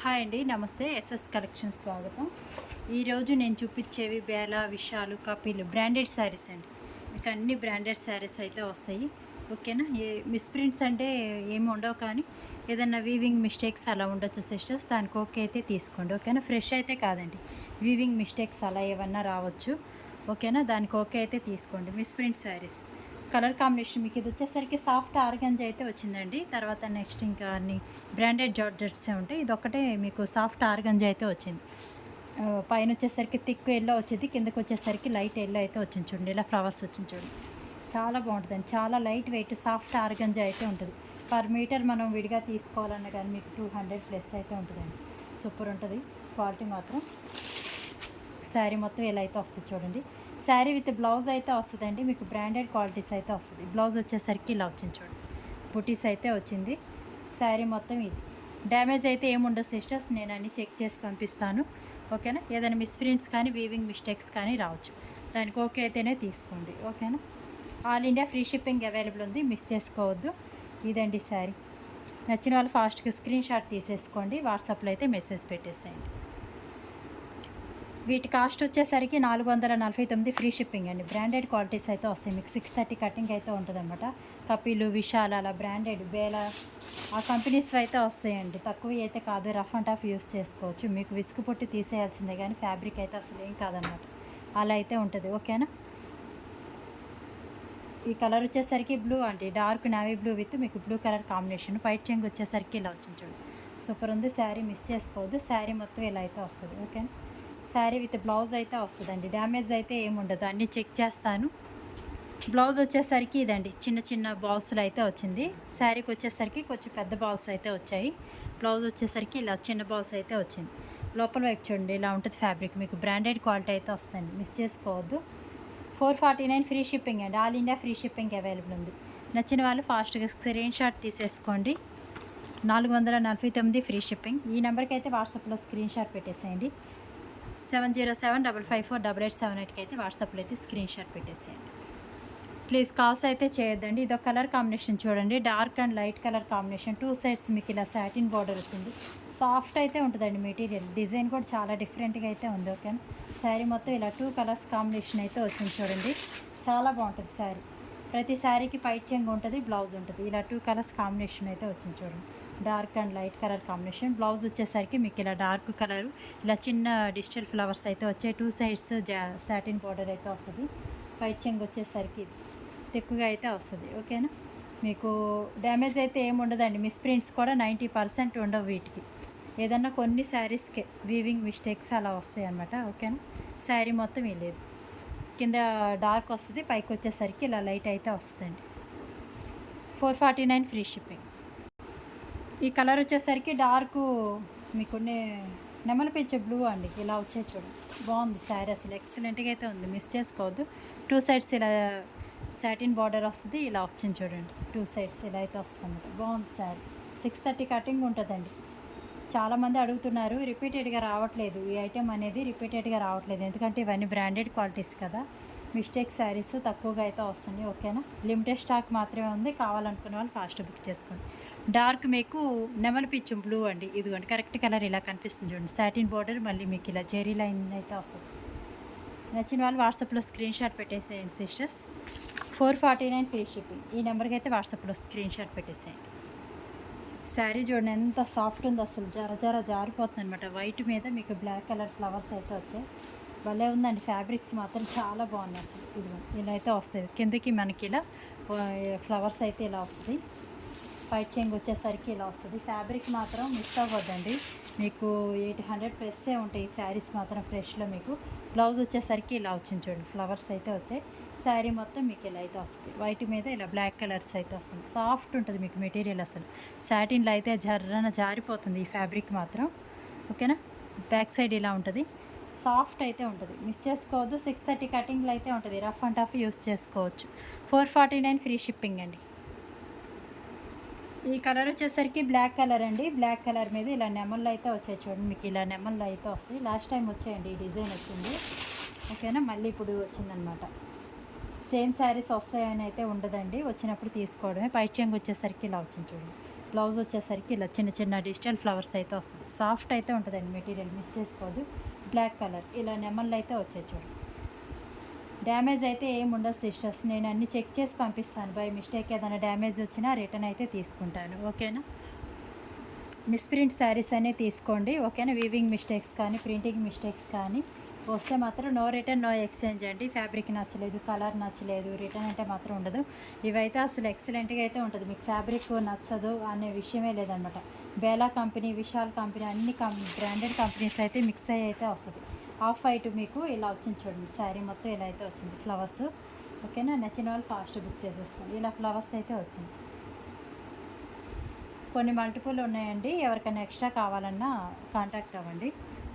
Hi అండి నమస్తే. SS collection స్వాగతం. ఈరోజు నేను చూపించేవి బేల విషాలు కపిలు బ్రాండెడ్ శారీస్ అండి. మీకు అన్ని బ్రాండెడ్ శారీస్ అయితే వస్తాయి. ఓకేనా? ఏ మిస్ప్రింట్స్ అంటే ఏమి ఉండవు కానీ ఏదన్నా వీవింగ్ మిస్టేక్స్ అలా ఉండొచ్చు సిస్టర్స్. దానికి ఓకే అయితే తీసుకోండి. ఓకేనా? ఫ్రెష్ అయితే కాదండి. వీవింగ్ మిస్టేక్స్ అలా ఏమన్నా రావచ్చు. ఓకేనా? దానికి ఓకే అయితే తీసుకోండి. మిస్ప్రింట్ శారీస్. కలర్ కాంబినేషన్ మీకు ఇది వచ్చేసరికి సాఫ్ట్ ఆర్గంజ్ అయితే వచ్చిందండి. తర్వాత నెక్స్ట్ ఇంకా అన్ని బ్రాండెడ్ జార్జెట్సే ఉంటాయి. ఇది ఒకటే మీకు సాఫ్ట్ ఆర్గంజ్ అయితే వచ్చింది. పైన వచ్చేసరికి థిక్ ఎల్లో వచ్చింది. కిందకు వచ్చేసరికి లైట్ ఎల్లో అయితే వచ్చింది చూడండి. ఇలా ఫ్లవర్స్ వచ్చింది చూడండి. చాలా బాగుంటుందండి. చాలా లైట్ వెయిట్ సాఫ్ట్ ఆర్గంజా అయితే ఉంటుంది. పర్ మీటర్ మనం విడిగా తీసుకోవాలన్నా కానీ మీకు టూ హండ్రెడ్ ప్లస్ అయితే ఉంటుందండి. సూపర్ ఉంటుంది. క్వాలిటీ మాత్రం శారీ మొత్తం ఎలా అయితే వస్తుంది చూడండి. శారీ విత్ బ్లౌజ్ అయితే వస్తుందండి మీకు బ్రాండెడ్ క్వాలిటీస్ అయితే వస్తుంది. బ్లౌజ్ వచ్చేసరికి ఇలా వచ్చింది చూడండి బుటీస్ అయితే వచ్చింది. శారీ మొత్తం ఇది. డ్యామేజ్ అయితే ఏముండదు సిస్టర్స్ నేను అన్ని చెక్ చేసి పంపిస్తాను. ఓకేనా? ఏదైనా మిస్ప్రింట్స్ కానీ వీవింగ్ మిస్టేక్స్ కానీ రావచ్చు. దానికి ఓకే అయితేనే తీసుకోండి. ఓకేనా? All India free shipping available ఉంది మిస్ చేసుకోవద్దు. ఇదండి శారీ. నచ్చిన వాళ్ళు ఫాస్ట్గా స్క్రీన్ షాట్ తీసేసుకోండి వాట్సాప్లో అయితే మెసేజ్ పెట్టేసేయండి. వీటి కాస్ట్ వచ్చేసరికి నాలుగు వందల నలభై తొమ్మిది ఫ్రీ షిప్పింగ్ అండి. బ్రాండెడ్ క్వాలిటీస్ అయితే వస్తాయి. మీకు సిక్స్ థర్టీ కటింగ్ అయితే ఉంటుంది అనమాట కపిలు విశాల్ అలా బ్రాండెడ్ బేల ఆ కంపెనీస్ అయితే వస్తాయండి. తక్కువ అయితే కాదు. రఫ్ అండ్ టఫ్ యూస్ చేసుకోవచ్చు. మీకు విసుగు పుట్టి తీసేయాల్సిందే కానీ ఫ్యాబ్రిక్ అయితే అసలు ఏం కాదనమాట అలా అయితే ఉంటుంది. ఓకేనా? ఈ కలర్ వచ్చేసరికి బ్లూ అండి. డార్క్ నావీ బ్లూ విత్ మీకు బ్లూ కలర్ కాంబినేషన్. వైట్ చెంగు వచ్చేసరికి ఇలా వచ్చింది చూడండి సూపర్ ఉంది. శారీ మిస్ చేసుకోవద్దు. శారీ మొత్తం ఇలా అయితే వస్తుంది. ఓకేనా? శారీ విత్ బ్లౌజ్ అయితే వస్తుందండి. డ్యామేజ్ అయితే ఏముండదు. అన్నీ చెక్ చేస్తాను. బ్లౌజ్ వచ్చేసరికి ఇదండి. చిన్న చిన్న బాల్స్లో అయితే వచ్చింది. శారీకి వచ్చేసరికి కొంచెం పెద్ద బాల్స్ అయితే వచ్చాయి. బ్లౌజ్ వచ్చేసరికి ఇలా చిన్న బాల్స్ అయితే వచ్చింది. లోపల వైపు చూడండి. ఇలా ఉంటుంది ఫ్యాబ్రిక్. మీకు బ్రాండెడ్ క్వాలిటీ అయితే వస్తుంది మిస్ చేసుకోవద్దు. Four forty nine free shipping అండి. All India free shipping available ఉంది. నచ్చిన వాళ్ళు ఫాస్ట్గా స్క్రీన్ షాట్ తీసేసుకోండి. నాలుగు వందల నలభై తొమ్మిది ఫ్రీ షిప్పింగ్. ఈ నెంబర్కి అయితే వాట్సాప్లో స్క్రీన్ షాట్ పెట్టేసేయండి. Seven zero seven double five four double eight seven ఎయిట్కి అయితే వాట్సాప్లో అయితే స్క్రీన్ షాట్ పెట్టేసేయండి. ప్లీజ్ కాల్స్ అయితే చేయొద్దండి. ఇదో కలర్ కాంబినేషన్ చూడండి. Dark and light colour combination. Two sides మీకు ఇలా సాటిన్ బార్డర్ వచ్చింది సాఫ్ట్ అయితే ఉంటుందండి మెటీరియల్. డిజైన్ కూడా చాలా డిఫరెంట్గా అయితే ఉంది ఓకే? శారీ మొత్తం ఇలా టూ కలర్స్ కాంబినేషన్ అయితే వచ్చింది చూడండి. చాలా బాగుంటుంది శారీ. ప్రతి శారీకి పైట్ చెంగు ఉంటుంది బ్లౌజ్ ఉంటుంది. ఇలా టూ కలర్స్ కాంబినేషన్ అయితే వచ్చింది చూడండి. Dark and light colour combination. Blouse వచ్చేసరికి మీకు ఇలా డార్క్ కలర్ ఇలా చిన్న డిజిటల్ ఫ్లవర్స్ అయితే వచ్చాయి. టూ సైడ్స్ జా సాటిన్ బార్డర్ అయితే వస్తుంది. పైట్ చెంగ్ వచ్చేసరికి ఎక్కువగా అయితే వస్తుంది. ఓకేనా? మీకు డ్యామేజ్ అయితే ఏమి ఉండదండి. మిస్ప్రింట్స్ కూడా నైంటీ పర్సెంట్ ఉండవు వీటికి. ఏదన్నా కొన్ని శారీస్కే వీవింగ్ మిస్టేక్స్ అలా వస్తాయి అన్నమాట ఓకేనా? శారీ మొత్తం లేదు. కింద డార్క్ వస్తుంది పైకి వచ్చేసరికి ఇలా లైట్ అయితే వస్తుందండి. Four forty nine free shipping. ఈ కలర్ వచ్చేసరికి డార్క్ మీకు నెమలి పెంచే బ్లూ అండి. ఇలా వచ్చే చూడండి బాగుంది శారీ అసలు. ఎక్సలెంట్గా అయితే ఉంది. మిస్ చేసుకోవద్దు. టూ సైడ్స్ ఇలా సాటిన్ బార్డర్ వస్తుంది. ఇలా వచ్చింది చూడండి. టూ సైడ్స్ ఇలా అయితే వస్తుంది. బాగుంది శారీ. సిక్స్ థర్టీ కటింగ్ ఉంటుందండి. చాలామంది అడుగుతున్నారు రిపీటెడ్గా రావట్లేదు. ఈ ఐటెం అనేది రిపీటెడ్గా రావట్లేదు. ఎందుకంటే ఇవన్నీ బ్రాండెడ్ క్వాలిటీస్ కదా. మిస్టేక్ శారీస్ తక్కువగా అయితే వస్తుంది ఓకేనా? లిమిటెడ్ స్టాక్ మాత్రమే ఉంది. కావాలనుకునే వాళ్ళు ఫాస్ట్ బుక్ చేసుకోండి. డార్క్ మీకు నెమలి పిచ్చు బ్లూ అండి. ఇదిగోండి కరెక్ట్ కలర్ ఇలా కనిపిస్తుంది చూడండి. సాటిన్ బార్డర్ మళ్ళీ మీకు ఇలా జెరీ లైన్ అయితే వస్తుంది. నచ్చిన వాళ్ళు వాట్సాప్లో స్క్రీన్ షాట్ పెట్టేసేయండి sisters. Four forty nine free shipping. ఈ నెంబర్కి అయితే వాట్సాప్లో స్క్రీన్ షాట్ పెట్టేసేయండి. శారీ చూడండి ఎంత సాఫ్ట్ ఉందో అసలు. జర జర జారిపోతుంది అనమాట వైట్ మీద మీకు బ్లాక్ కలర్ ఫ్లవర్స్ అయితే వచ్చాయి. భలే ఉందండి ఫ్యాబ్రిక్స్ మాత్రం చాలా బాగున్నాయి అసలు. ఇది ఇలా అయితే వస్తుంది కిందకి మనకి ఇలా ఫ్లవర్స్ అయితే ఇలా వస్తుంది వైట్ చెంగ్ వచ్చేసరికి ఇలా వస్తుంది. ఫ్యాబ్రిక్ మాత్రం మిస్ అవ్వద్దండి. మీకు ఎయిట్ హండ్రెడ్ ప్లస్సే ఉంటాయి. ఈ శారీస్ మాత్రం ఫ్రెష్లో మీకు. బ్లౌజ్ వచ్చేసరికి ఇలా వచ్చింది చూడండి. ఫ్లవర్స్ అయితే వచ్చాయి. శారీ మొత్తం మీకు ఇలా అయితే వస్తుంది. వైట్ మీద ఇలా బ్లాక్ కలర్స్ అయితే వస్తుంది. సాఫ్ట్ ఉంటుంది మీకు మెటీరియల్ అసలు. సాటిన్లో అయితే జర్రన జారిపోతుంది ఈ ఫ్యాబ్రిక్ మాత్రం. ఓకేనా బ్యాక్ సైడ్ ఇలా ఉంటుంది. సాఫ్ట్ అయితే ఉంటుంది. మిస్ చేసుకోవద్దు. సిక్స్ థర్టీ కటింగ్లో అయితే ఉంటుంది. రఫ్ అండ్ టఫ్ యూస్ చేసుకోవచ్చు. Four forty nine free shipping అండి. ఈ కలర్ వచ్చేసరికి బ్లాక్ కలర్ అండి. బ్లాక్ కలర్ మీద ఇలా నెమళ్ళు అయితే వచ్చాయి చూడండి. మీకు ఇలా నెమళ్ళు అయితే వస్తాయి. లాస్ట్ టైం వచ్చాయండి. ఈ డిజైన్ వచ్చింది. ఓకేనా? మళ్ళీ ఇప్పుడు వచ్చిందనమాట సేమ్ శారీస్ వస్తాయని అయితే ఉండదండి. వచ్చినప్పుడు తీసుకోవడమే. పై చెంగు వచ్చేసరికి ఇలా వచ్చింది చూడండి. బ్లౌజ్ వచ్చేసరికి ఇలా చిన్న చిన్న డిజిటల్ ఫ్లవర్స్ అయితే వస్తుంది సాఫ్ట్ అయితే ఉంటుందండి. మెటీరియల్ మిస్ చేసుకోదు బ్లాక్ కలర్. ఇలా నెమళ్ళు అయితే వచ్చాయి చూడండి. డ్యామేజ్ అయితే ఏముండదు ఉండదు సిస్టర్స్. నేను అన్ని చెక్ చేసి పంపిస్తాను. బై మిస్టేక్ ఏదైనా డ్యామేజ్ వచ్చినా రిటర్న్ అయితే తీసుకుంటాను. ఓకేనా? మిస్ప్రింట్ శారీస్ అనే తీసుకోండి. ఓకేనా? వీవింగ్ మిస్టేక్స్ కానీ ప్రింటింగ్ మిస్టేక్స్ కానీ వస్తే మాత్రం నో రిటర్న్ నో ఎక్స్చేంజ్ అండి. ఫ్యాబ్రిక్ నచ్చలేదు కలర్ నచ్చలేదు రిటర్న్ అంటే మాత్రం ఉండదు. ఇవైతే అసలు ఎక్సలెంట్గా అయితే ఉంటుంది. మీకు ఫ్యాబ్రిక్ నచ్చదు అనే విషయమే లేదనమాట. బేలా కంపెనీ విశాల్ కంపెనీ అన్ని కం బ్రాండెడ్ కంపెనీస్ అయితే మిక్స్ అయ్యి అయితే వస్తుంది. ఆఫ్ వైట్ మీకు ఇలా వచ్చింది చూడండి. శారీ మొత్తం ఇలా అయితే వచ్చింది. ఫ్లవర్స్. ఓకేనా? నచ్చిన వాళ్ళు ఫాస్ట్ బుక్ చేసేసుకోండి. ఇలా ఫ్లవర్స్ అయితే వచ్చింది. కొన్ని మల్టిపుల్ ఉన్నాయండి. ఎవరికైనా ఎక్స్ట్రా కావాలన్నా కాంటాక్ట్ అవ్వండి.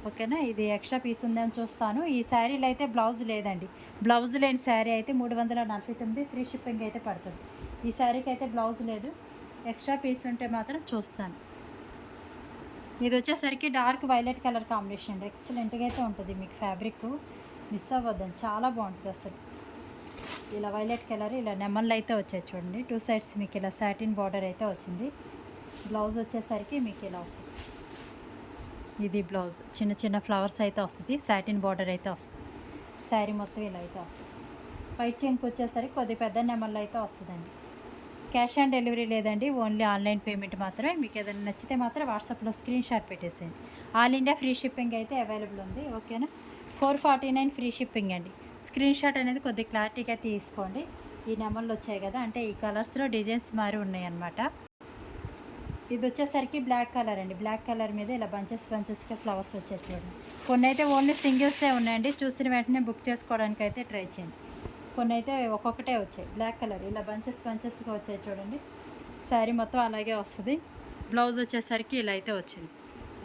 ఓకేనా? ఇది ఎక్స్ట్రా పీస్ ఉందని చూస్తాను. ఈ శారీలో అయితే బ్లౌజ్ లేదండి. బ్లౌజ్ లేని శారీ అయితే మూడు వందల నలభై తొమ్మిది ఫ్రీ షిప్పింగ్ అయితే పడుతుంది. ఈ శారీకి అయితే బ్లౌజ్ లేదు. ఎక్స్ట్రా పీస్ ఉంటే మాత్రం చూస్తాను. ఇది వచ్చేసరికి డార్క్ వైలెట్ కలర్ కాంబినేషన్ అండి. ఎక్సలెంట్గా అయితే ఉంటుంది మీకు ఫ్యాబ్రిక్. మిస్ అవ్వద్దండి. చాలా బాగుంటుంది అసలు. ఇలా వైలెట్ కలర్ ఇలా నెమళ్ళు అయితే వచ్చాయి చూడండి. టూ సైడ్స్ మీకు ఇలా సాటిన్ బార్డర్ అయితే వచ్చింది. బ్లౌజ్ వచ్చేసరికి మీకు ఇలా వస్తుంది. ఇది బ్లౌజ్. చిన్న చిన్న ఫ్లవర్స్ అయితే వస్తుంది. సాటిన్ బార్డర్ అయితే వస్తుంది. శారీ మొత్తం ఇలా అయితే వస్తుంది. వైట్ చెంకు వచ్చేసరికి కొద్ది పెద్ద నెమళ్ళు అయితే వస్తుందండి. క్యాష్ ఆన్ డెలివరీ లేదండి ఓన్లీ ఆన్లైన్ పేమెంట్ మాత్రమే. మీకు ఏదైనా నచ్చితే మాత్రం వాట్సాప్లో స్క్రీన్ షాట్ పెట్టేసేయండి. ఆల్ ఇండియా ఫ్రీ షిప్పింగ్ అయితే అవైలబుల్ ఉంది ఓకేనా? Four forty nine free shipping అండి. స్క్రీన్ షాట్ అనేది కొద్దిగా క్లారిటీగా తీసుకోండి. ఈ నెంబర్లు వచ్చాయి కదా అంటే ఈ కలర్స్లో డిజైన్స్ మారి ఉన్నాయన్నమాట. ఇది వచ్చేసరికి బ్లాక్ కలర్ అండి. బ్లాక్ కలర్ మీద ఇలా బంచెస్ బంచెస్గా ఫ్లవర్స్ వచ్చేసి చూడండి. కొన్ని అయితే ఓన్లీ సింగిల్సే ఉన్నాయండి. చూసిన వెంటనే బుక్ చేసుకోవడానికి అయితే ట్రై చేయండి. కొన్ని అయితే ఒక్కొక్కటే వచ్చాయి. బ్లాక్ కలర్ ఇలా బంచెస్ బంచెస్గా వచ్చాయి చూడండి. శారీ మొత్తం అలాగే వస్తుంది. బ్లౌజ్ వచ్చేసరికి ఇలా అయితే వచ్చింది.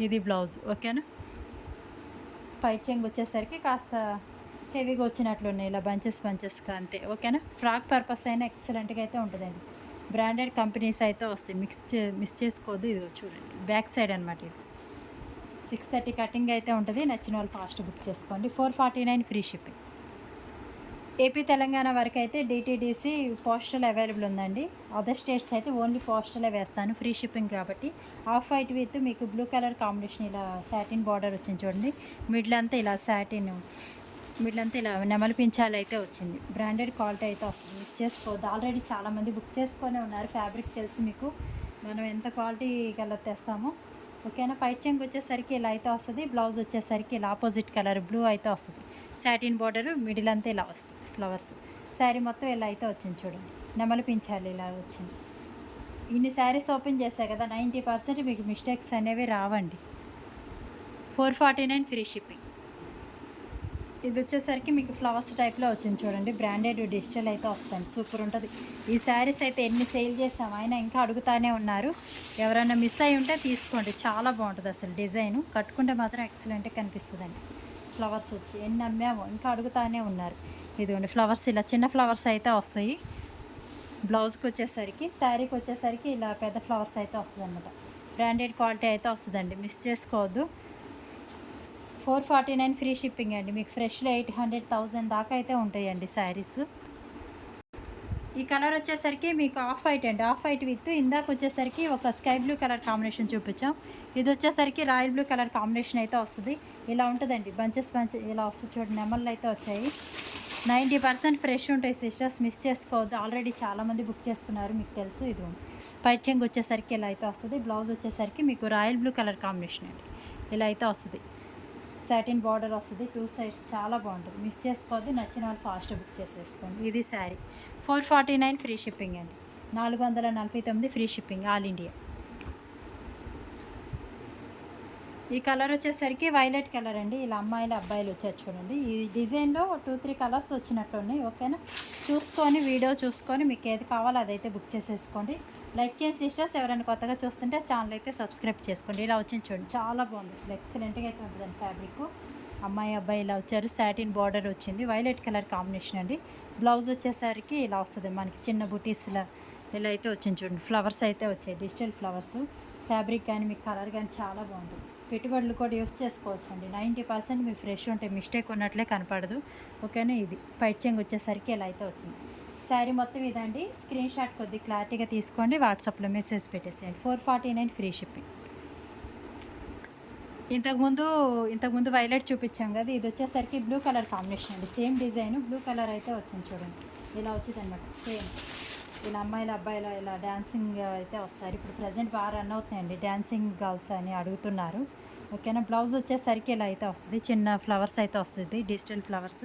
ఇది బ్లౌజ్ ఓకేనా పైట్ చెంగు వచ్చేసరికి కాస్త హెవీగా వచ్చినట్లు ఉన్నాయి ఇలా బంచెస్ బంచెస్గా అంతే ఓకేనా ఫ్రాక్ పర్పస్ అయినా ఎక్సలెంట్గా అయితే ఉంటుందండి. బ్రాండెడ్ కంపెనీస్ అయితే వస్తాయి. మిక్స్ చే మిస్ చేసుకోవద్దు ఇది చూడండి. బ్యాక్ సైడ్ అనమాట ఇది. సిక్స్ థర్టీ కటింగ్ అయితే ఉంటుంది. నచ్చిన వాళ్ళు ఫాస్ట్ బుక్ చేసుకోండి. Four forty nine free shipping AP Telangana వరకు అయితే డిటీడీసీ పోస్టల్ అవైలబుల్ ఉందండి. అదర్ స్టేట్స్ అయితే ఓన్లీ పోస్టలే వేస్తాను ఫ్రీ షిప్పింగ్ కాబట్టి. ఆఫ్ వైట్ విత్ మీకు బ్లూ కలర్ కాంబినేషన్ ఇలా సాటిన్ బార్డర్ వచ్చింది చూడండి. మిడిల్ అంతా ఇలా శాటిన్ మిడిల్ అంతా ఇలా నెమలి పించాలు అయితే వచ్చింది. బ్రాండెడ్ క్వాలిటీ అయితే వస్తుంది మిస్ చేసుకోవద్దు. ఆల్రెడీ చాలామంది బుక్ చేసుకొని ఉన్నారు. ఫ్యాబ్రిక్ తెలిసి మీకు. మనం ఎంత క్వాలిటీ గల తెస్తామో. ఓకేనా పైట్ చెంగు వచ్చేసరికి ఇలా అయితే వస్తుంది. బ్లౌజ్ వచ్చేసరికి ఇలా ఆపోజిట్ కలర్ బ్లూ అయితే వస్తుంది. సాటిన్ బార్డర్ మిడిల్ అంతా ఇలా వస్తుంది. ఫ్లవర్స్. శారీ మొత్తం ఇలా అయితే వచ్చింది చూడండి. నెమలి పించాలి ఇలా వచ్చింది. ఇన్ని శారీస్ ఓపెన్ చేశాయి కదా నైంటీ పర్సెంట్ మీకు మిస్టేక్స్ అనేవి రావండి. Four forty nine free shipping. ఇది వచ్చేసరికి మీకు ఫ్లవర్స్ టైప్లో వచ్చింది చూడండి. బ్రాండెడ్ డిజిటల్ అయితే వస్తాయి. సూపర్ ఉంటుంది. ఈ శారీస్ అయితే ఎన్ని సేల్ చేసాం ఆయన ఇంకా అడుగుతానే ఉన్నారు. ఎవరైనా మిస్ అయి ఉంటే తీసుకోండి. చాలా బాగుంటుంది అసలు డిజైన్. కట్టుకుంటే మాత్రం ఎక్సలెంట్గా కనిపిస్తుందండి. ఫ్లవర్స్ వచ్చి ఎన్ని అమ్మామో ఇంకా అడుగుతానే ఉన్నారు. ఇదిగోండి ఫ్లవర్స్ ఇలా చిన్న ఫ్లవర్స్ అయితే వస్తాయి. బ్లౌజ్కి వచ్చేసరికి శారీకి వచ్చేసరికి ఇలా పెద్ద ఫ్లవర్స్ అయితే వస్తుంది అనమాట బ్రాండెడ్ క్వాలిటీ అయితే వస్తుందండి మిస్ చేసుకోవద్దు. Four forty nine free shipping అండి మీకు ఫ్రెష్లో ఎయిట్ హండ్రెడ్ థౌజండ్ దాకా అయితే ఉంటాయండి శారీస్ ఈ కలర్ వచ్చేసరికి మీకు ఆఫ్ వైట్ అండి ఆఫ్ వైట్ విత్ ఇందాక వచ్చేసరికి ఒక స్కై బ్లూ కలర్ కాంబినేషన్ చూపించాం. ఇది వచ్చేసరికి రాయల్ బ్లూ కలర్ కాంబినేషన్ అయితే వస్తుంది. ఇలా ఉంటుందండి బంచెస్ బంచెస్ ఇలా వస్తుంది చూడండి నెమళ్ళు అయితే వచ్చాయి. నైంటీ పర్సెంట్ ఫ్రెష్ ఉంటాయి సిస్టర్స్. మిస్ చేసుకోవద్దు. ఆల్రెడీ చాలామంది బుక్ చేసుకున్నారు మీకు తెలుసు ఇది. పైచింగ్ వచ్చేసరికి ఇలా అయితే వస్తుంది. బ్లౌజ్ వచ్చేసరికి మీకు రాయల్ బ్లూ కలర్ కాంబినేషన్ అండి. ఇలా అయితే వస్తుంది. సాటిన్ బార్డర్ వస్తుంది. టూ సైడ్స్ చాలా బాగుంటుంది. మిస్ చేసుకోవద్దు. నచ్చిన వాళ్ళు ఫాస్ట్ బుక్ చేసేసుకోండి. ఇది sari. Four forty nine free shipping అండి. నాలుగు వందల నలభై తొమ్మిది ఫ్రీ షిప్పింగ్ ఆల్ ఇండియా. ఈ కలర్ వచ్చేసరికి వైలెట్ కలర్ అండి. ఇలా అమ్మాయిలు అబ్బాయిలు వచ్చారు చూడండి. ఈ డిజైన్లో టూ త్రీ కలర్స్ వచ్చినట్టు ఉన్నాయి. ఓకేనా? చూసుకొని వీడియో చూసుకొని మీకు ఏది కావాలో అదైతే బుక్ చేసేసుకోండి. లైక్ చేసి సిస్టర్స్. ఎవరైనా కొత్తగా చూస్తుంటే ఛానల్ అయితే సబ్స్క్రైబ్ చేసుకోండి. ఇలా వచ్చింది చూడండి. చాలా బాగుంది. అసలు ఎక్సలెంట్గా అయితే ఉంటుందండి ఫ్యాబ్రిక్ అమ్మాయి అబ్బాయి ఇలా వచ్చారు. సాటిన్ బార్డర్ వచ్చింది. వైలెట్ కలర్ కాంబినేషన్ అండి. బ్లౌజ్ వచ్చేసరికి ఇలా వస్తుంది. మనకి చిన్న బుటీస్ ఇలా ఇలా అయితే వచ్చింది చూడండి. ఫ్లవర్స్ అయితే వచ్చాయి. డిజిటల్ ఫ్లవర్స్ ఫ్యాబ్రిక్ కానీ మీకు కలర్ కానీ చాలా బాగుంటుంది. పెట్టుబడులు కూడా యూస్ చేసుకోవచ్చు అండి నైంటీ పర్సెంట్ మీరు ఫ్రెష్ ఉంటే మిస్టేక్ ఉన్నట్లే కనపడదు. ఓకేనా? ఇది పైట్ వచ్చేసరికి ఇలా అయితే వచ్చింది. శారీ మొత్తం ఇదండి. స్క్రీన్ షాట్ కొద్ది క్లారిటీగా తీసుకోండి. వాట్సాప్లో మెసేజ్ పెట్టేసేయండి. Four forty nine free shipping. ఇంతకుముందు ఇంతకుముందు వైలెట్ చూపించాం కదా ఇది వచ్చేసరికి బ్లూ కలర్ కాంబినేషన్ అండి. సేమ్ డిజైన్ బ్లూ కలర్ అయితే వచ్చింది చూడండి. ఇలా వచ్చింది అనమాట సేమ్. ఇలా అమ్మాయిల అబ్బాయిల ఇలా డ్యాన్సింగ్ అయితే వస్తారు. ఇప్పుడు ప్రజెంట్ బాగా రన్ అవుతున్నాయండి. డ్యాన్సింగ్ గర్ల్స్ అని అడుగుతున్నారు. ఓకేనా? బ్లౌజ్ వచ్చేసరికి ఇలా అయితే వస్తుంది. చిన్న ఫ్లవర్స్ అయితే వస్తుంది. డిజిటల్ ఫ్లవర్స్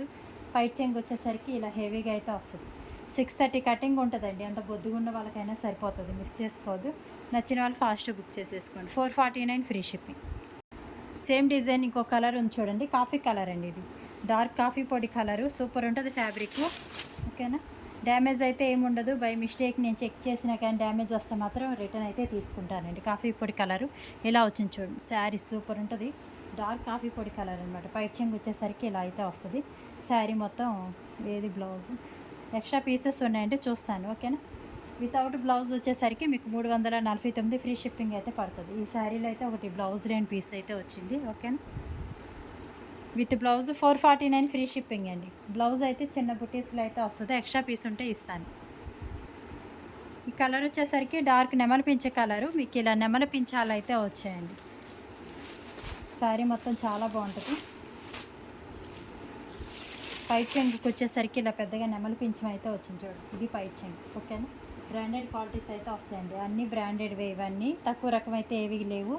పైట్ చెంగ్ వచ్చేసరికి ఇలా హెవీగా అయితే వస్తుంది. సిక్స్ థర్టీ కటింగ్ ఉంటుందండి. అంత బొద్దుగున్న వాళ్ళకైనా సరిపోతుంది. మిస్ చేసుకోవద్దు. నచ్చిన వాళ్ళు ఫాస్ట్ బుక్ చేసేసుకోండి. Four forty nine free shipping same design ఇంకో కలర్ ఉంది చూడండి. కాఫీ కలర్ అండి ఇది. డార్క్ కాఫీ పొడి కలరు సూపర్ ఉంటుంది ఫ్యాబ్రిక్ ఓకేనా? డ్యామేజ్ అయితే ఏముండదు బై మిస్టేక్ నేను చెక్ చేసినా కానీ డ్యామేజ్ వస్తే మాత్రం రిటర్న్ అయితే తీసుకుంటానండి. కాఫీ పొడి కలరు ఇలా వచ్చింది చూడండి. శారీ సూపర్ ఉంటుంది. డార్క్ కాఫీ పొడి కలర్ అనమాట పైట్ వచ్చేసరికి ఇలా అయితే వస్తుంది. శారీ మొత్తం ఏది బ్లౌజ్? ఎక్స్ట్రా పీసెస్ ఉన్నాయంటే చూస్తాను. ఓకేనా? వితౌట్ బ్లౌజ్ వచ్చేసరికి మీకు మూడు వందల నలభై తొమ్మిది ఫ్రీ షిప్పింగ్ అయితే పడుతుంది. ఈ శారీలో అయితే ఒకటి బ్లౌజ్ రెండు పీస్ అయితే వచ్చింది. ఓకేనా? With blouse four forty nine free shipping అండి. బ్లౌజ్ అయితే చిన్న బుటీస్లో అయితే వస్తుంది. ఎక్స్ట్రా పీస్ ఉంటే ఇస్తాను. ఈ కలర్ వచ్చేసరికి డార్క్ నెమలు పించే కలరు. మీకు ఇలా నెమలు పించాలు అయితే వచ్చాయండి. శారీ మొత్తం చాలా బాగుంటుంది. పైట్ చెంగుకి వచ్చేసరికి ఇలా పెద్దగా నెమలు పించం అయితే వచ్చింది చూడండి ఇది పైట్ చెంగు. ఓకేనా? బ్రాండెడ్ క్వాలిటీస్ అయితే వస్తాయండి. అన్నీ బ్రాండెడ్వి ఇవన్నీ. తక్కువ రకం అయితే ఏవి లేవు.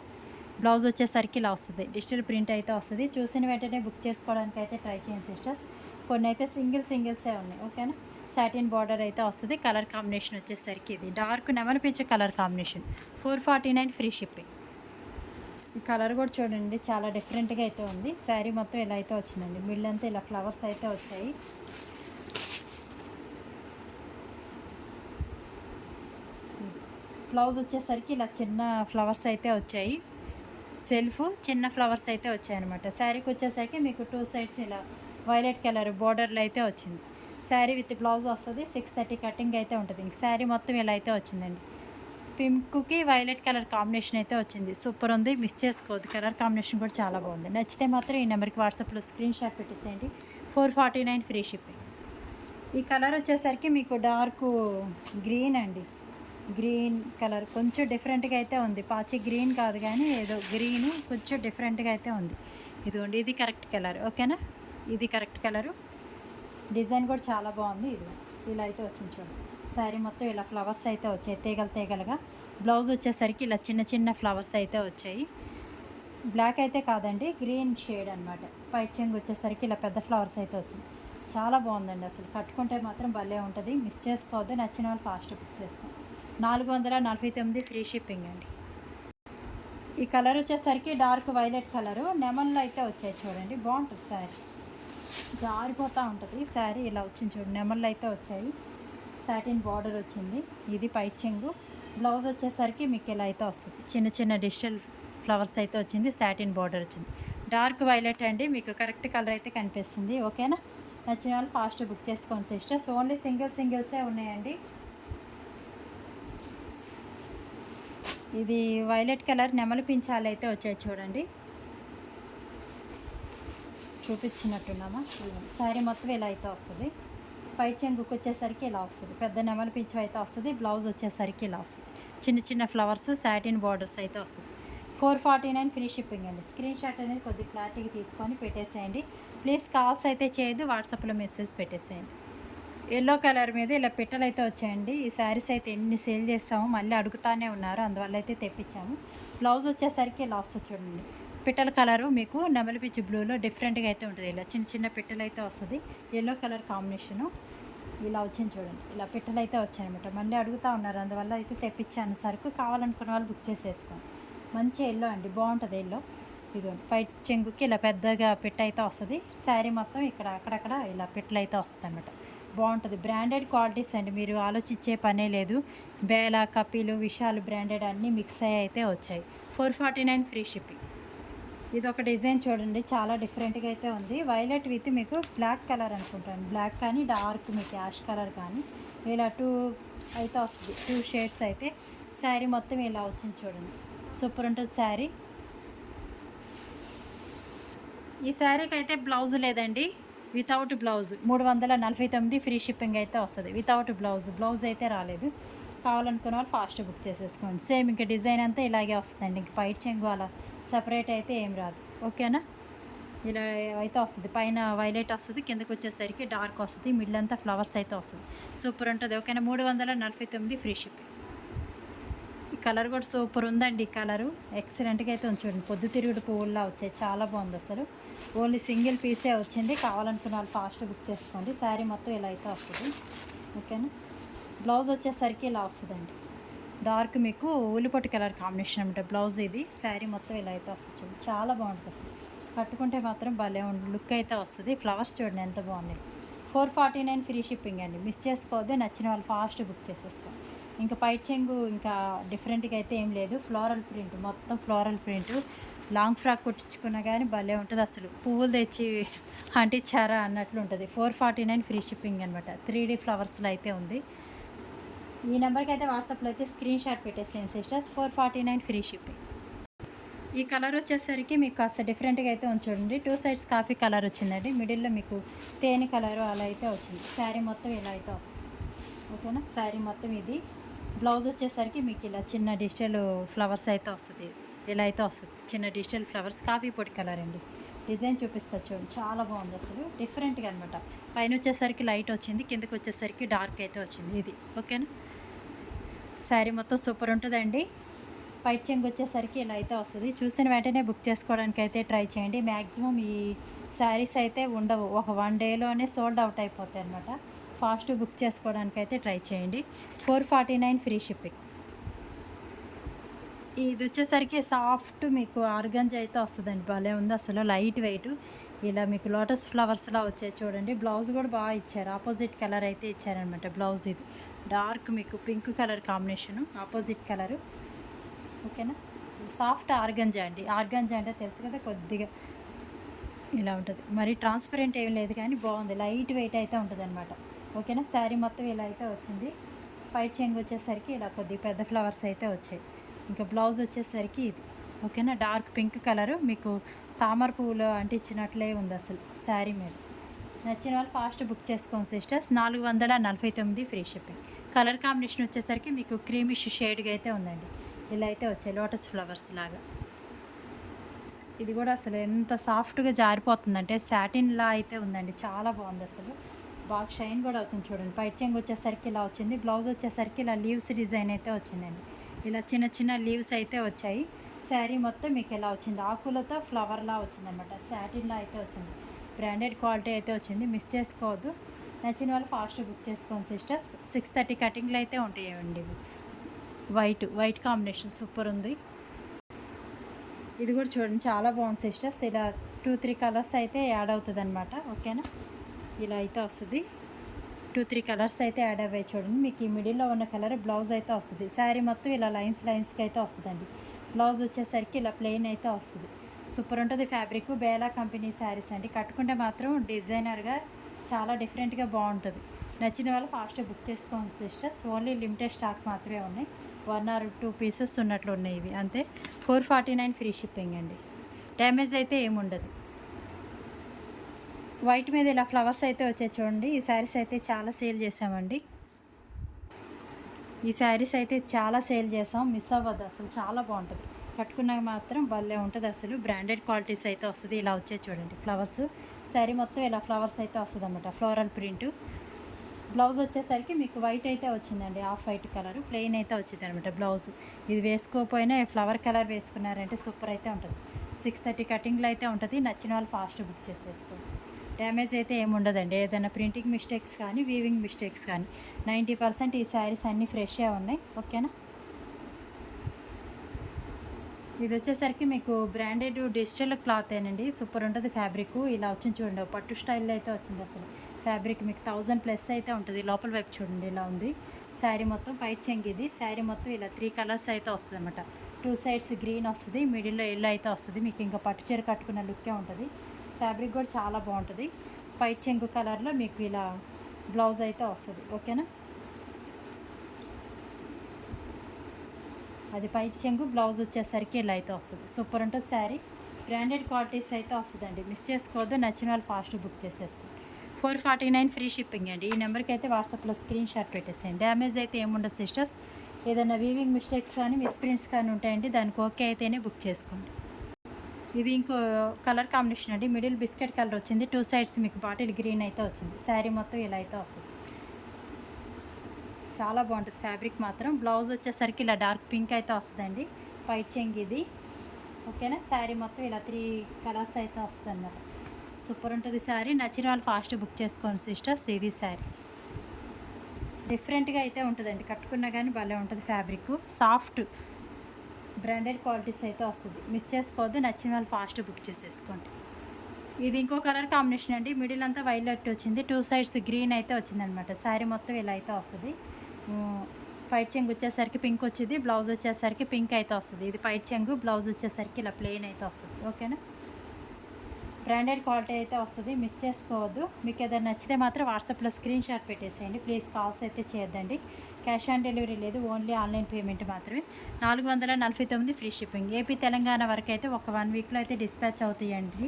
బ్లౌజ్ వచ్చేసరికి ఇలా వస్తుంది. డిజిటల్ ప్రింట్ అయితే వస్తుంది. చూసిన వెంటనే బుక్ చేసుకోవడానికి అయితే ట్రై చేయండి సిస్టర్స్. కొన్ని అయితే సింగిల్ సింగిల్సే ఉన్నాయి. ఓకేనా? సాటిన్ బార్డర్ అయితే వస్తుంది. కలర్ కాంబినేషన్ వచ్చేసరికి ఇది. డార్క్ నెమలి పిచ్చే colour combination. Four forty nine free shipping. ఈ కలర్ కూడా చూడండి. చాలా డిఫరెంట్గా అయితే ఉంది. శారీ మొత్తం ఇలా అయితే వచ్చిందండి. మిల్ అంతా ఇలా ఫ్లవర్స్ అయితే వచ్చాయి. బ్లౌజ్ వచ్చేసరికి ఇలా చిన్న ఫ్లవర్స్ అయితే వచ్చాయి. సెల్ఫ్ చిన్న ఫ్లవర్స్ అయితే వచ్చాయి అనమాట శారీకి వచ్చేసరికి మీకు టూ సైడ్స్ ఇలా వైలెట్ కలర్ బార్డర్లో అయితే వచ్చింది. శారీ విత్ బ్లౌజ్ వస్తుంది సిక్స్ థర్టీ కటింగ్ అయితే ఉంటుంది. ఇంక శారీ మొత్తం ఇలా అయితే వచ్చిందండి. పింక్కి వైలెట్ కలర్ కాంబినేషన్ అయితే వచ్చింది. సూపర్ ఉంది మిస్ చేసుకోవద్దు. కలర్ కాంబినేషన్ కూడా చాలా బాగుంది. నచ్చితే మాత్రం ఈ నెంబర్కి వాట్సాప్లో స్క్రీన్ షాట్ పెట్టేసేయండి. Four forty nine free shipping. ఈ కలర్ వచ్చేసరికి మీకు డార్క్ గ్రీన్ అండి. గ్రీన్ కలర్ కొంచెం డిఫరెంట్గా అయితే ఉంది. పాచి గ్రీన్ కాదు కానీ ఏదో గ్రీన్ కొంచెం డిఫరెంట్గా అయితే ఉంది. ఇదిగోండి ఇది కరెక్ట్ కలర్. ఓకేనా? ఇది కరెక్ట్ కలరు. డిజైన్ కూడా చాలా బాగుంది. ఇది ఇలా అయితే వచ్చింది చూడండి. శారీ మొత్తం ఇలా ఫ్లవర్స్ అయితే వచ్చాయి తీగలు తీగలుగా. బ్లౌజ్ వచ్చేసరికి ఇలా చిన్న చిన్న ఫ్లవర్స్ అయితే వచ్చాయి. బ్లాక్ అయితే కాదండి గ్రీన్ షేడ్ అనమాట పైట్ చెంగు వచ్చేసరికి ఇలా పెద్ద ఫ్లవర్స్ అయితే వచ్చింది. చాలా బాగుందండి అసలు. కట్టుకుంటే మాత్రం భలే ఉంటుంది. మిస్ చేసుకోవద్దు. నచ్చిన వాళ్ళు ఫాస్ట్ బుక్ చేసుకోండి. నాలుగు వందల నలభై తొమ్మిది ఫ్రీ షిప్పింగ్ అండి. ఈ కలర్ వచ్చేసరికి డార్క్ వైలెట్ కలరు నెమన్లో అయితే వచ్చాయి చూడండి బాగుంటుంది శారీ. జారిపోతూ ఉంటుంది శారీ ఇలా వచ్చింది చూడండి నెమన్లు అయితే వచ్చాయి. సాటిన్ బార్డర్ వచ్చింది ఇది పైచింగు. బ్లౌజ్ వచ్చేసరికి మీకు ఇలా అయితే వస్తుంది. చిన్న చిన్న డిజిటల్ ఫ్లవర్స్ అయితే వచ్చింది సాటిన్ బార్డర్ వచ్చింది. డార్క్ వైలెట్ అండి మీకు కరెక్ట్ కలర్ అయితే కనిపిస్తుంది ఓకేనా? నచ్చిన వాళ్ళు ఫాస్ట్ బుక్ చేసుకోండి సిస్టర్స్. ఓన్లీ సింగిల్ సింగిల్సే ఉన్నాయండి. ఇది వైలెట్ కలర్ నెమలి పించాలు అయితే వచ్చాయి చూడండి. చూపించినట్టున్నామా? శారీ మొత్తం ఇలా అయితే వస్తుంది. పై చెంగుకు వచ్చేసరికి ఇలా వస్తుంది. పెద్ద నెమలి పింఛం అయితే వస్తుంది. బ్లౌజ్ వచ్చేసరికి ఇలా వస్తుంది. చిన్న చిన్న ఫ్లవర్స్ సాటిన్ బార్డర్స్ అయితే వస్తుంది. Four forty nine free shipping అండి. స్క్రీన్ షాట్ అనేది కొద్ది క్లారిటీగా తీసుకొని పెట్టేసేయండి. ప్లీజ్ కాల్స్ అయితే చేయొద్దు వాట్సాప్లో మెసేజ్ పెట్టేసేయండి. ఎల్లో కలర్ మీద ఇలా పిట్టలు అయితే వచ్చాయండి. ఈ శారీస్ అయితే ఎన్ని సేల్ చేస్తామో మళ్ళీ అడుగుతానే ఉన్నారు. అందువల్ల అయితే తెప్పించాము. బ్లౌజ్ వచ్చేసరికి ఇలా వస్తుంది చూడండి. పిట్టల కలరు మీకు నెమలి పిచ్చి బ్లూలో డిఫరెంట్గా అయితే ఉంటుంది. ఇలా చిన్న చిన్న పిట్టలు అయితే వస్తుంది. ఎల్లో కలర్ కాంబినేషను ఇలా వచ్చింది చూడండి. ఇలా పిట్టలు అయితే వచ్చాయన్నమాట. మళ్ళీ అడుగుతూ ఉన్నారు. అందువల్ల అయితే తెప్పించాను. సరుకు కావాలనుకున్న వాళ్ళు బుక్ చేసేసుకోండి. మంచి ఎల్లో అండి. బాగుంటుంది ఎల్లో ఇదిగోండి. పై చెంగుకి ఇలా పెద్దగా పిట్ట అయితే వస్తుంది. శారీ మొత్తం ఇక్కడ అక్కడక్కడ ఇలా పిట్టలు అయితే వస్తుంది అనమాట బాగుంటుంది. బ్రాండెడ్ క్వాలిటీస్ అండి మీరు ఆలోచించే పనే లేదు. బేలా కపిలు విశాలు బ్రాండెడ్ అన్నీ మిక్స్ అయ్యి అయితే వచ్చాయి. Four forty nine free shipping ఇది ఒక డిజైన్ చూడండి చాలా డిఫరెంట్గా అయితే ఉంది. వైలెట్ విత్ మీకు బ్లాక్ కలర్ అనుకుంటాను. బ్లాక్ కానీ డార్క్ మీకు యాష్ కలర్ కానీ. ఇలా టూ అయితే వస్తుంది. టూ షేడ్స్ అయితే. శారీ మొత్తం ఇలా వచ్చింది చూడండి. సూపర్ ఉంటుంది శారీ ఈ శారీకి అయితే బ్లౌజ్ లేదండి. Without blouse. మూడు వందల నలభై తొమ్మిది ఫ్రీ షిప్పింగ్ అయితే వస్తుంది. Without blouse. బ్లౌజ్ అయితే రాలేదు. కావాలనుకున్న వాళ్ళు ఫాస్ట్ బుక్ చేసేసుకోండి. సేమ్ ఇంకా డిజైన్ అంతా ఇలాగే వస్తుందండి. ఇంక పైట్ చెంగు అలా సపరేట్ అయితే ఏం రాదు. ఓకేనా? ఇలా అయితే వస్తుంది. పైన వైలెట్ వస్తుంది. కిందకి వచ్చేసరికి డార్క్ వస్తుంది. మిడిల్ అంతా ఫ్లవర్స్ అయితే వస్తుంది. సూపర్ ఉంటుంది. ఓకేనా? మూడు వందల నలభై తొమ్మిది ఫ్రీ షిప్పింగ్. ఈ కలర్ కూడా సూపర్ ఉందండి ఈ కలరు. ఎక్సలెంట్గా అయితే ఉంచండి చూడండి. పొద్దు పువ్వుల్లా వచ్చాయి. చాలా బాగుంది అసలు. ఓన్లీ సింగిల్ పీసే వచ్చింది. కావాలనుకున్న వాళ్ళు ఫాస్ట్ బుక్ చేసుకోండి. శారీ మొత్తం ఇలా అయితే వస్తుంది. ఓకేనా బ్లౌజ్ వచ్చేసరికి ఇలా వస్తుందండి. డార్క్ మీకు ఉల్లిపొట్టు కలర్ కాంబినేషన్ అనమాట బ్లౌజ్ ఇది. శారీ మొత్తం ఇలా అయితే వస్తుంది చాలా బాగుంటుంది అసలు. కట్టుకుంటే మాత్రం భలే ఉంటుంది లుక్ అయితే వస్తుంది. ఫ్లవర్స్ చూడండి ఎంత బాగున్నాయి. Four forty nine free shipping అండి. మిస్ చేసుకోవద్దు. నచ్చిన వాళ్ళు ఫాస్ట్ బుక్ చేసేసుకోండి. ఇంకా పైట్ చెంగు ఇంకా డిఫరెంట్గా అయితే ఏం లేదు. ఫ్లోరల్ ప్రింట్ మొత్తం ఫ్లోరల్ ప్రింట్ లాంగ్ ఫ్రాక్ కుట్టించుకున్నా కానీ భలే ఉంటుంది అసలు. పువ్వులు తెచ్చి అంటించారా అన్నట్లు ఉంటుంది. Four forty nine free shipping అనమాట త్రీ డీ ఫ్లవర్స్లో అయితే ఉంది. ఈ నెంబర్కి అయితే వాట్సాప్లో అయితే స్క్రీన్ షాట్ పెట్టేసాను sisters four forty nine free shipping ఈ కలర్ వచ్చేసరికి మీకు కాస్త డిఫరెంట్గా అయితే ఉంది చూడండి. టూ సైడ్స్ కాఫీ కలర్ వచ్చిందండి. మిడిల్లో మీకు తేనె కలర్ అలా అయితే వచ్చింది. శారీ మొత్తం ఇలా అయితే వస్తుంది. ఓకేనా శారీ మొత్తం ఇది. బ్లౌజ్ వచ్చేసరికి మీకు ఇలా చిన్న డిజిటల్ ఫ్లవర్స్ అయితే వస్తుంది. ఇలా అయితే వస్తుంది. చిన్న డిజిటల్ ఫ్లవర్స్ కాఫీ పొడి కలర్ అండి. డిజైన్ చూపిస్తా చూడండి చాలా బాగుంది అసలు. డిఫరెంట్గా అనమాట పైన వచ్చేసరికి లైట్ వచ్చింది కిందకి వచ్చేసరికి డార్క్ అయితే వచ్చింది ఇది. ఓకేనా శారీ మొత్తం సూపర్ ఉంటుందండి. పైట్ చెంగు వచ్చేసరికి ఇలా అయితే వస్తుంది. చూసిన వెంటనే బుక్ చేసుకోవడానికి అయితే ట్రై చేయండి. మ్యాక్సిమం ఈ శారీస్ అయితే ఉండవు. ఒక వన్ డేలోనే సోల్డ్ అవుట్ అయిపోతాయి అనమాట ఫాస్ట్ బుక్ చేసుకోవడానికి అయితే ట్రై చేయండి. Four forty nine free shipping ఇది వచ్చేసరికి సాఫ్ట్ మీకు ఆర్గంజ్ అయితే వస్తుందండి. భలే ఉంది అసలు లైట్ వెయిట్. ఇలా మీకు లోటస్ ఫ్లవర్స్లా వచ్చాయి చూడండి. బ్లౌజ్ కూడా బాగా ఇచ్చారు. ఆపోజిట్ కలర్ అయితే ఇచ్చారనమాట బ్లౌజ్ ఇది. డార్క్ మీకు pink colour combination opposite colour. ఓకేనా? సాఫ్ట్ ఆర్గంజా అండి. ఆర్గంజా అంటే తెలుసు కదా కొద్దిగా ఇలా ఉంటుంది. మరి ట్రాన్స్పరెంట్ ఏం లేదు కానీ బాగుంది. లైట్ వెయిట్ అయితే ఉంటుంది అనమాట ఓకేనా? శారీ మొత్తం ఇలా అయితే వచ్చింది. పైట్ చెంగు వచ్చేసరికి ఇలా కొద్ది పెద్ద ఫ్లవర్స్ అయితే వచ్చాయి. ఇంకా బ్లౌజ్ వచ్చేసరికి ఇది. ఓకేనా? Dark pink colour. మీకు తామర పువ్వులు అంటించినట్లే ఉంది అసలు శారీ మీద. నచ్చిన వాళ్ళు ఫాస్ట్ బుక్ చేసుకోండి సిస్టర్స్. నాలుగు వందల నలభై తొమ్మిది ఫ్రీ షిప్పింగ్. కలర్ కాంబినేషన్ వచ్చేసరికి మీకు క్రీమిష్ షేడ్గా అయితే ఉందండి. ఇలా అయితే వచ్చాయి లోటస్ ఫ్లవర్స్ లాగా. ఇది కూడా అసలు ఎంత సాఫ్ట్గా జారిపోతుందంటే సాటిన్లా అయితే ఉందండి. చాలా బాగుంది అసలు. బాగా షైన్ కూడా అవుతుంది చూడండి. పైట్ చెంగు వచ్చేసరికి ఇలా వచ్చింది. బ్లౌజ్ వచ్చేసరికి ఇలా లీవ్స్ డిజైన్ అయితే వచ్చిందండి. ఇలా చిన్న చిన్న లీవ్స్ అయితే వచ్చాయి. శారీ మొత్తం మీకు ఎలా వచ్చింది? ఆకులతో ఫ్లవర్లా వచ్చిందనమాట శాటిన్లా అయితే వచ్చింది. బ్రాండెడ్ క్వాలిటీ అయితే వచ్చింది. మిస్ చేసుకోవద్దు. నచ్చిన వాళ్ళు ఫాస్ట్ బుక్ చేసుకోండి సిస్టర్స్ సిక్స్ థర్టీ కటింగ్లు అయితే ఉంటాయండి వైట్ వైట్ కాంబినేషన్ సూపర్ ఉంది. ఇది కూడా చూడండి చాలా బాగుంది సిస్టర్స్ ఇలా టూ త్రీ కలర్స్ అయితే యాడ్ అవుతుంది అనమాట ఓకేనా ఇలా అయితే వస్తుంది. టూ త్రీ కలర్స్ అయితే యాడ్ అవ్వాయి చూడండి. మీకు ఈ మిడిల్లో ఉన్న కలర్ బ్లౌజ్ అయితే వస్తుంది. శారీ మొత్తం ఇలా లైన్స్ లైన్స్కి అయితే వస్తుందండి. బ్లౌజ్ వచ్చేసరికి ఇలా ప్లెయిన్ అయితే వస్తుంది. సూపర్ ఉంటుంది ఫ్యాబ్రిక్. బేలా కంపెనీ శారీస్ అండి. కట్టుకుంటే మాత్రం డిజైనర్గా చాలా డిఫరెంట్గా బాగుంటుంది. నచ్చిన వాళ్ళు ఫాస్ట్గా బుక్ చేసుకోండి సిస్టర్స్. ఓన్లీ లిమిటెడ్ స్టాక్ మాత్రమే ఉన్నాయి. వన్ ఆర్ టూ పీసెస్ ఉన్నట్లు ఉన్నాయి ఇవి. అంతే. Four forty nine free shipping అండి. డ్యామేజ్ అయితే ఏముండదు. వైట్ మీద ఇలా ఫ్లవర్స్ అయితే వచ్చాయి చూడండి. ఈ శారీస్ అయితే చాలా సేల్ చేసామండి ఈ శారీస్ అయితే చాలా సేల్ చేసాం మిస్ అవ్వద్దు అసలు చాలా బాగుంటుంది. కట్టుకున్నాక మాత్రం భలే ఉంటుంది అసలు. బ్రాండెడ్ క్వాలిటీస్ అయితే వస్తుంది. ఇలా వచ్చే చూడండి ఫ్లవర్స్. శారీ మొత్తం ఇలా ఫ్లవర్స్ అయితే వస్తుంది అనమాట ఫ్లోరల్ ప్రింట్ బ్లౌజ్ వచ్చేసరికి మీకు వైట్ అయితే వచ్చిందండి ఆఫ్ వైట్ కలర్ ప్లెయిన్ అయితే వచ్చింది అనమాట బ్లౌజ్ ఇది వేసుకోకపోయినా ఫ్లవర్ కలర్ వేసుకున్నారంటే సూపర్ అయితే ఉంటుంది. సిక్స్ థర్టీ కటింగ్లో అయితే ఉంటుంది. నచ్చిన వాళ్ళు ఫాస్ట్ బుక్ చేసేసుకోండి. డ్యామేజ్ అయితే ఏముండదండి. ఏదైనా ప్రింటింగ్ మిస్టేక్స్ కానీ వీవింగ్ మిస్టేక్స్ కానీ. నైంటీ పర్సెంట్ ఈ శారీస్ అన్నీ ఫ్రెష్గా ఉన్నాయి. ఓకేనా? ఇది వచ్చేసరికి మీకు బ్రాండెడ్ డిజిటల్ క్లాత్ ఏనండి. సూపర్ ఉంటుంది ఫ్యాబ్రిక్. ఇలా వచ్చింది చూడండి. పట్టు స్టైల్లో అయితే వచ్చింది అసలు. ఫ్యాబ్రిక్ మీకు థౌజండ్ ప్లస్ అయితే ఉంటుంది. లోపల వైపు చూడండి. ఇలా ఉంది. శారీ మొత్తం పైట్ చెంగి ఇది. శారీ మొత్తం ఇలా త్రీ కలర్స్ అయితే వస్తుంది అనమాట టూ సైడ్స్ గ్రీన్ వస్తుంది. మిడిల్లో ఎల్లో అయితే వస్తుంది. మీకు ఇంకా పట్టు చీర కట్టుకున్న లుక్కే ఉంటుంది. ఫ్యాబ్రిక్ కూడా చాలా బాగుంటుంది. పైట్ చెంగు కలర్లో మీకు ఇలా బ్లౌజ్ అయితే వస్తుంది. ఓకేనా అది పైట్ చెంగు బ్లౌజ్ వచ్చేసరికి ఇలా అయితే వస్తుంది. సూపర్ ఉంటుంది శారీ బ్రాండెడ్ క్వాలిటీస్ అయితే వస్తుందండి. మిస్ చేసుకోవద్దు నచ్చిన వాళ్ళు ఫాస్ట్ బుక్ చేసేసుకోండి four forty nine free shipping అండి. ఈ నెంబర్కి అయితే వాట్సాప్లో స్క్రీన్ షాట్ పెట్టేసేయండి. డ్యామేజ్ అయితే ఏముండదు సిస్టర్స్ ఏదైనా వీవింగ్ మిస్టేక్స్ కానీ మిస్ప్రింట్స్ కానీ ఉంటాయండి దానికి ఓకే అయితేనే బుక్ చేసుకోండి. ఇది ఇంకో కలర్ కాంబినేషన్ అండి. మిడిల్ బిస్కెట్ కలర్ వచ్చింది. టూ సైడ్స్ మీకు బాటిల్ గ్రీన్ అయితే వచ్చింది. శారీ మొత్తం ఇలా అయితే వస్తుంది. చాలా బాగుంటుంది ఫ్యాబ్రిక్ మాత్రం. బ్లౌజ్ వచ్చేసరికి ఇలా డార్క్ పింక్ అయితే వస్తుందండి. వైట్ చెంగ్ ఇది. ఓకేనా? శారీ మొత్తం ఇలా త్రీ కలర్స్ అయితే వస్తుంది అన్నమాట సూపర్ ఉంటుంది శారీ. నచ్చిన వాళ్ళు ఫాస్ట్ బుక్ చేసుకోండి సిస్టర్స్. ఇది శారీ. డిఫరెంట్గా అయితే ఉంటుందండి. కట్టుకున్నా కానీ భలే ఉంటుంది ఫ్యాబ్రిక్. సాఫ్ట్. బ్రాండెడ్ క్వాలిటీస్ అయితే వస్తుంది. మిస్ చేసుకోవద్దు నచ్చిన వాళ్ళు ఫాస్ట్ బుక్ చేసేసుకోండి. ఇది ఇంకో కలర్ కాంబినేషన్ అండి. మిడిల్ అంతా వైలెట్ వచ్చింది. టూ సైడ్స్ గ్రీన్ అయితే వచ్చిందనమాట. శారీ మొత్తం ఇలా అయితే వస్తుంది. పైట్ చెంగు వచ్చేసరికి పింక్ వచ్చింది. బ్లౌజ్ వచ్చేసరికి పింక్ అయితే వస్తుంది. ఇది పైట్ చెంగు బ్లౌజ్ వచ్చేసరికి ఇలా ప్లెయిన్ అయితే వస్తుంది. ఓకేనా? బ్రాండెడ్ క్వాలిటీ అయితే వస్తుంది. మిస్ చేసుకోవద్దు. మీకు ఏదైనా నచ్చితే మాత్రం వాట్సాప్లో స్క్రీన్ షాట్ పెట్టేసేయండి. ప్లీజ్ కాల్స్ అయితే చేయొద్దండి. క్యాష్ ఆన్ డెలివరీ లేదు ఓన్లీ ఆన్లైన్ పేమెంట్ మాత్రమే. నాలుగు వందల నలభై తొమ్మిది ఫ్రీ షిప్పింగ్. ఏపీ తెలంగాణ వరకు అయితే ఒక వన్ వీక్లో అయితే డిస్పాచ్ అవుతాయండి.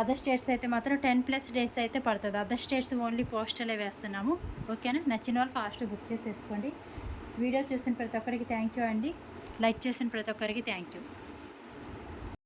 అదర్ స్టేట్స్ అయితే మాత్రం టెన్ ప్లస్ డేస్ అయితే పడుతుంది. అదర్ స్టేట్స్ ఓన్లీ పోస్టలే వేస్తున్నాము. ఓకేనా? నచ్చిన వాళ్ళు ఫాస్ట్ బుక్ చేసేసుకోండి. వీడియో చూసిన ప్రతి ఒక్కరికి థ్యాంక్ యూ అండి. లైక్ చేసిన ప్రతి ఒక్కరికి థ్యాంక్ యూ.